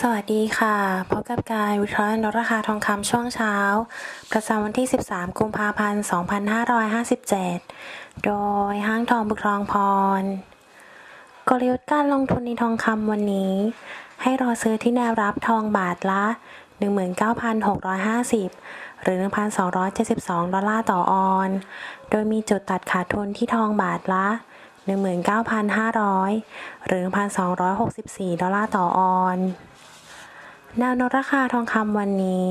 สวัสดีค่ะ พบกับกายวิเคราะห์ลดราคาทองคำช่วงเช้า ประจำวันที่ 13 กุมภาพันธ์ 2557 โดยห้างทองบุกทองพร กลยุทธ์การลงทุนในทองคำวันนี้ ให้รอซื้อที่แนวรับทองบาทละ 19,650 หรือ 1,272 ดอลลาร์ต่อออน โดยมีจุดตัดขาดทุนที่ทองบาทละ19,500 หรือ 1,264 ดอลลาร์ต่อออน แนวโน้มราคาทองคำวันนี้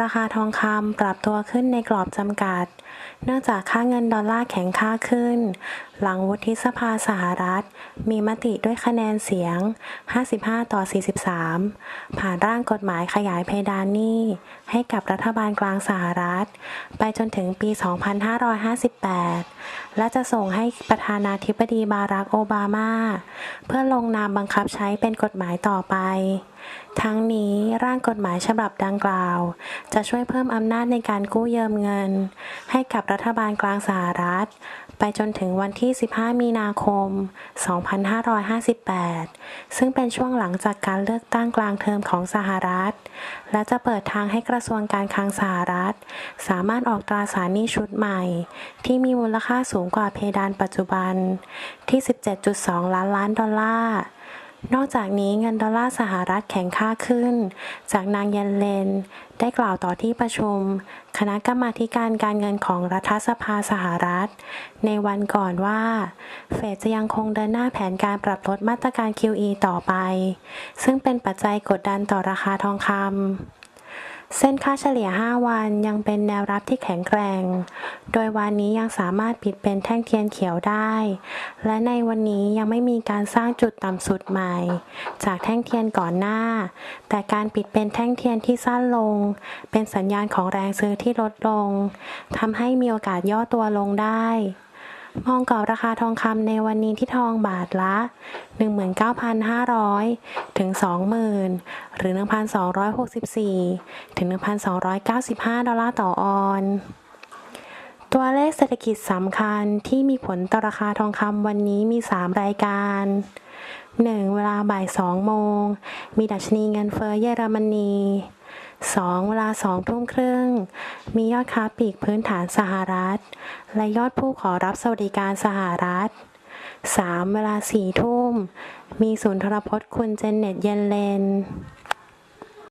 ราคาทองคำปรับตัวขึ้นในกรอบจำกัด เนื่องจากค่าเงินดอลลาร์แข็งค่าขึ้น หลังวุฒิสภาสหรัฐ มีมติด้วยคะแนนเสียง 55 ต่อ 43 ผ่านร่างกฎหมายขยายเพดานหนี้ ให้กับรัฐบาลกลางสหรัฐ ไปจนถึงปี 2558 และจะส่งให้ประธานาธิบดีบารักโอบามา เพื่อลงนามบังคับใช้เป็นกฎหมายต่อไป ทั้งนี้ร่างกฎหมายฉบับดังกล่าว จะช่วยเพิ่มอำนาจในการกู้ยืมเงิน ให้กับรัฐบาลกลางสหรัฐ ไปจนถึงวันที่ 15 มีนาคม 2558 ซึ่งเป็นช่วงหลังจากการเลือกตั้งกลางเทอมของสหรัฐ และจะเปิดทางให้กระทรวงการคลังสหรัฐ สามารถออกตราสารหนี้ชุดใหม่ ที่มีมูลค่าสูงกว่าเพดานปัจจุบันที่ 17.2 ล้านล้านดอลลาร์ นอกจากนี้เงินดอลลาร์สหรัฐแข็งค่าขึ้น จากนางเยนเลน ได้กล่าวต่อที่ประชุม คณะกรรมาการการเงินของรัฐสภาสหรัฐ ในวันก่อนว่า เฟดจะยังคงเดินหน้าแผนการปรับลดมาตรการ QE ต่อไป ซึ่งเป็นปัจจัยกดดันต่อราคาทองคำ เส้นค่าเฉลี่ย 5 วันยังเป็นแนวรับที่แข็งแกร่ง โดยวันนี้ยังสามารถปิดเป็นแท่งเทียนเขียวได้ และในวันนี้ยังไม่มีการสร้างจุดต่ำสุดใหม่ จากแท่งเทียนก่อนหน้า แต่การปิดเป็นแท่งเทียนที่สั้นลง เป็นสัญญาณของแรงซื้อที่ลดลงทำให้มีโอกาสย่อตัวลงได้ มองกรอบราคาทองคำในวันนี้ที่ทองบาทละ 19,500 ถึง 20,000 หรือ 1,264 ถึง 1,295 ดอลลาร์ต่อออน ตัวเลขเศรษฐกิจสำคัญที่มีผลต่อราคาทองคำวันนี้มี 3 รายการ 1. เวลาบ่าย 2 โมง มีดัชนีเงินเฟ้อเยอรมนี 2. เวลา2ทุ่มครึ่ง มียอดค้าปลีกพื้นฐานสหรัฐ และยอดผู้ขอรับสวัสดิการสหรัฐ 3. เวลา4ทุ่ม มีศูนย์ทรพจน์คุณเจนเน็ตเยนเลน